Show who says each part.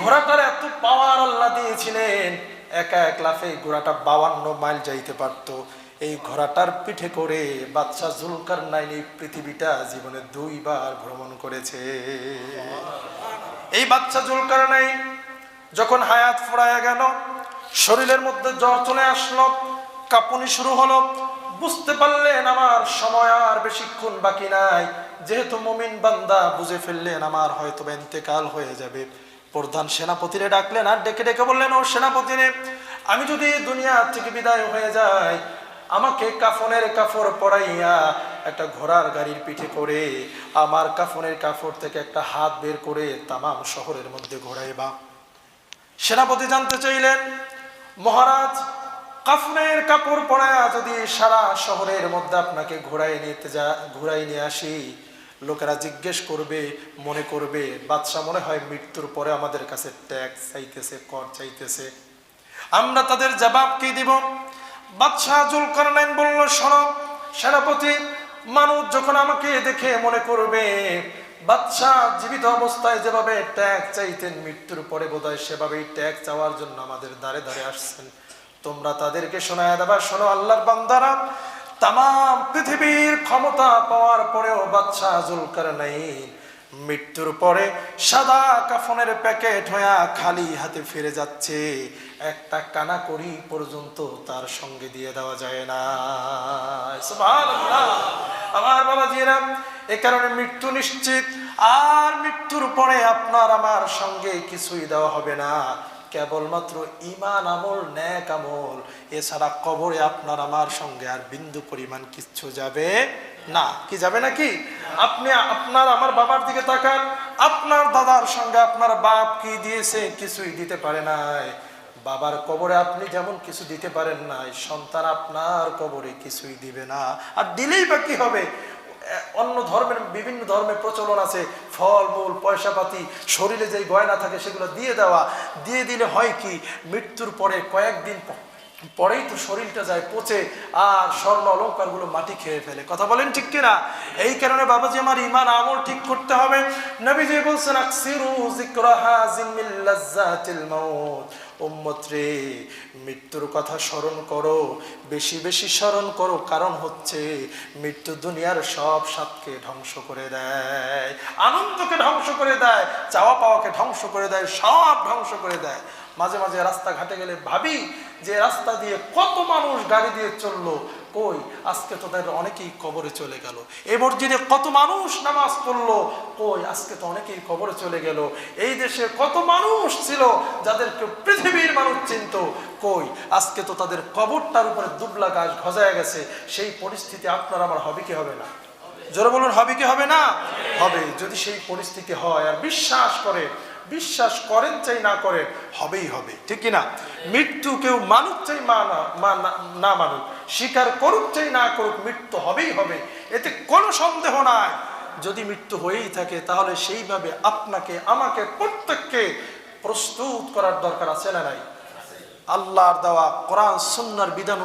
Speaker 1: ঘোড়াটার এত পাওয়ার আল্লাহ দিয়েছিলেন। একা এক লাফে ঘোড়াটা বাউান্ন মাইল যাইতে পারত। এই ঘোড়াটার পিঠে করে বাচ্চা জুলকার নাইন এই পৃথিবীটা জীবনে দুইবার ভ্রমণ করেছে। এই বাচ্চা জুলকার নাইন যখন হায়াত ফুরায়া গেল, শরীরের মধ্যে জ্বর চলে আসলো, কাঁপুনি শুরু হলো। বুঝতে পারলেন আমার সময় আর বেশিক্ষণ বাকি নাই। যেহেতু মমিন বান্দা বুঝে ফেললেন, আমার হয়তো বা ইন্তেকাল হয়ে যাবে। প্রধান সেনাপতিরে ডাকলেন আর ডেকে ডেকে বললেন, ও সেনাপতিরে, আমি যদি দুনিয়া থেকে বিদায় হয়ে যাই, আমাকে কাফনের কাফর পরাইয়া একটা ঘোড়ার গাড়ির পিঠে করে আমার কাফনের কাফর থেকে একটা হাত বের করে তামাম শহরের মধ্যে ঘোরাইবা। সেনাপতি জানতে চাইলেন, মহারাজ, কাফনের কাপড় পরায়া যদি সারা শহরের মধ্যে আপনাকে ঘোরাই নিতে যা ঘুরাই নিয়ে আসি লোকেরা জিজ্ঞেস করবে, মনে করবে বাদশাহ মনে হয় মৃত্যুর পরে আমাদের কাছে ট্যাক্স চাইতেছে, কর চাইতেছে। আমরা তাদের জবাব কি দিব? বাদশাহ জুলকারনাইন বলল, শোনো, সেনাপতি, মানুষ যখন আমাকে দেখে মনে করবে বাদশাহ জীবিত অবস্থায় যেভাবে ট্যাগ চাইতেন, মৃত্যুর পরে বোধহয় সেভাবেই ট্যাগ চাওয়ার জন্য আমাদের দ্বারে দ্বারে আসছেন। তোমরা তাদেরকে শোনায় দেবা, শোনো আল্লাহর বান্দারা তাম পৃথিবীর ক্ষমতা পাওয়ার পরেও বাদশাহ জুলকার নাই। মৃত্যুর পরে সাদা কাফনের প্যাকেট হয়ে খালি হাতে ফিরে যাচ্ছে। একটা কানা করি পর্যন্ত তার সঙ্গে দিয়ে দেওয়া যায় না। আমার বাবা জিরা এ কারণে মৃত্যু নিশ্চিত। আর মৃত্যুর পরে আপনার আমার সঙ্গে কিছুই দেওয়া হবে না। কেবলমাত্র ইমান আমল, ন্যাক আমল। এছাড়া কবরে আপনার আমার সঙ্গে আর বিন্দু পরিমাণ কিচ্ছু যাবে না। কি যাবে নাকি? আপনি, আপনার আমার বাবার দিকে তাকান। আপনার দাদার সঙ্গে আপনার বাপ কি দিয়েছে কিছুই দিতে পারে নাই। বাবার কবরে আপনি যেমন কিছু দিতে পারেন নাই, সন্তান আপনার কবরে কিছুই দিবে না। আর দিলেই বা কি হবে? অন্য ধর্মের, বিভিন্ন ধর্মের প্রচলন আছে। ফল, মূল পয়সা পাতি শরীরে যেই গয়না থাকে সেগুলো দিয়ে দেওয়া। দিয়ে দিলে হয় কি? মৃত্যুর পরে কয়েকদিন পরেই তো শরীরটা যায় পচে আর স্বর্ণ অলঙ্কারগুলো মাটি খেয়ে ফেলে। কথা বলেন ঠিক কিনা? এই কারণে বাবাজি আমার ইমান আমল ঠিক করতে হবে। নবীজি বলছেন, আকসিরু মৃত্যুর কথা স্মরণ করো, বেশি বেশি স্মরণ করো, কারণ হচ্ছে মৃত্যু দুনিয়ার সব স্বাদকে ধ্বংস করে দেয়। আনন্দকে ধ্বংস করে দেয়, চাওয়া পাওয়াকে ধ্বংস করে দেয়, সব ধ্বংস করে দেয়। মাঝে মাঝে রাস্তাঘাটে গেলে ভাবি যে রাস্তা দিয়ে কত মানুষ গাড়ি দিয়ে চলল, কই? আজকে তো তাদের অনেকেই কবরে চলে গেল। এ মসজিদে কত মানুষ নামাজ পড়ল, কই? আজকে তো অনেকেই কবরে চলে গেল। এই দেশে কত মানুষ ছিল যাদেরকে পৃথিবীর মানুষ চিনত, কই? আজকে তো তাদের কবরটার উপরে দুবলা গাছ গজায় গেছে। সেই পরিস্থিতি আপনার, আমার হবে কি হবে না? জোরে বলুন, হবে কি হবে না? হবে। যদি সেই পরিস্থিতি হয় আর বিশ্বাস করে বিশ্বাস করেন চাই না করেন, হবেই হবে, ঠিক না মৃত্যু কেউ মানুক চাই না, মা না- না মানুক। স্বীকার করুক চাই না করুক, মৃত্যু হবেই হবে। এতে কোনো সন্দেহ নাই। যদি মৃত্যু হয়েই থাকে, তাহলে সেইভাবে আপনাকে, আমাকে, প্রত্যেককে প্রস্তুত করার দরকার আছে না নাই? আল্লাহর দেওয়া কোরআন, সুন্নার বিধান